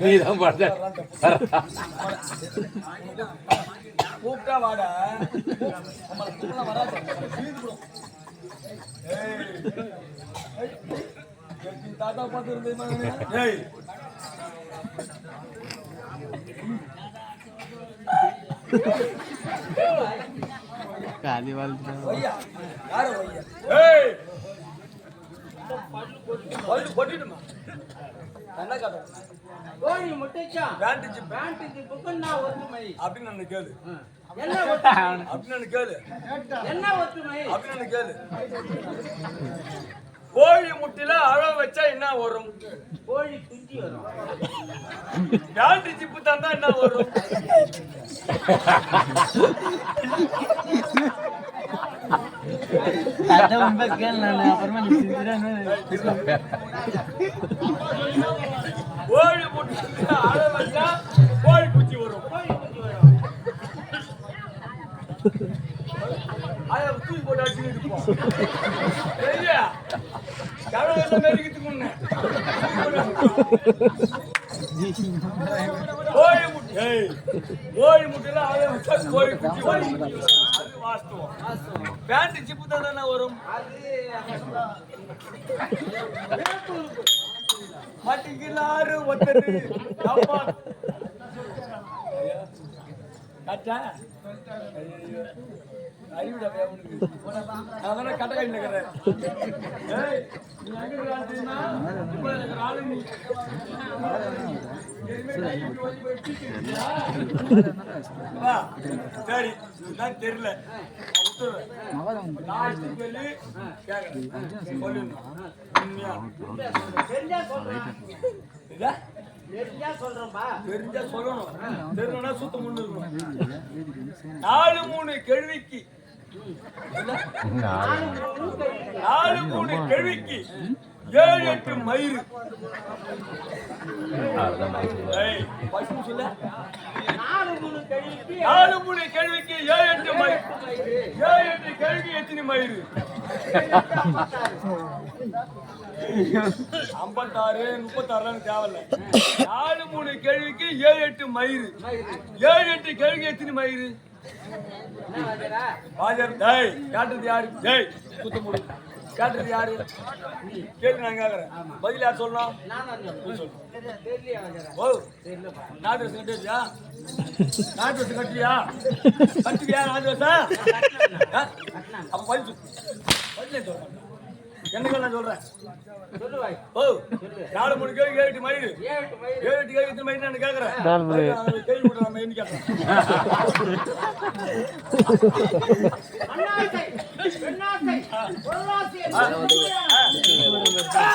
நீ தான் பாடுற. கூப்பிட்டா வாடா. தாத்தா பார்த்து காலி வாழ்த்து யாரு ஏய். பல்லு கொட்டிடுமா என்ன கதை கோழி முட்டைச்சா? பேண்ட் ஜிப் பேண்ட் ஜிப்புக்கு நான் ஒத்துமை அப்படின்னு நான் கேளு. என்ன அப்படின்னு கேளு. என்ன ஒத்துமை அப்படின்னு கேளு. கோழி முட்டையில அழ வச்சா என்ன வரும்? கோழி குஞ்சு வரும். பேண்ட் ஜிப்பு தந்தா என்ன வரும்? அதான் உண்மை கேள் நான் அப்புறமா கோழி முட்டையில அழ வச்சா கோழி வரும். கோழி வரும். அதை தூக்கி போட்டு அடிச்சுட்டு இருப்போம். சரியா? கடவுள் மெருகிட்டு முன்ன கோழி முட்டை. கோழி முட்டையில அழ வச்சா கோழி குச்சி வரும். அது வாஸ்தவம். பேண்ட் ஜிப்பு தானே வரும். அது மாட்டிக்கிறாரு ஒத்தரு கட்டா. ஐயையோ. அறிவுடா கட்ட சரி தெரியல தெரிஞ்சா தெரிஞ்சா சொல்லணும் நாலு மூணு கேள்விக்கு நாலு மூணு கேள்விக்கு ஏழு எட்டு மயிறு. நாலு மூணு நாலு மூணு கேள்விக்கு ஏழு எட்டு மயிறு. ஏழு எட்டு கேள்வி எத்தனை மயிறு? ஐம்பத்தாறு முப்பத்தாறுலாம் தேவையில்ல. நாலு மூணு கேள்விக்கு ஏழு எட்டு மயிறு. ஏழு எட்டு கேள்விக்கு எத்தனை மயிறு? என்ன டேய் கேட்டது யாரு? டேய் சுத்த முடி. கேட்டது யாரு? கேள்வி நான் கேட்கறேன் பதில் யார் சொல்லணும்? நான் ஓ நாட்டு கட்டியா நாட்டு கட்டியா? கட்டுவியா நாட்டு அப்ப பதில் பதில் சொல்றேன் என்ன நான் சொல்றேன் சொல்லு வாய். ஓ நாலு மூணு கேள்வி ஏழு எட்டு ஏழு எட்டு மயிறு. ஏழு எட்டு கேள்வி எத்தனை நான் கேட்கறேன். கேள்வி நம்ம கேட்கறேன்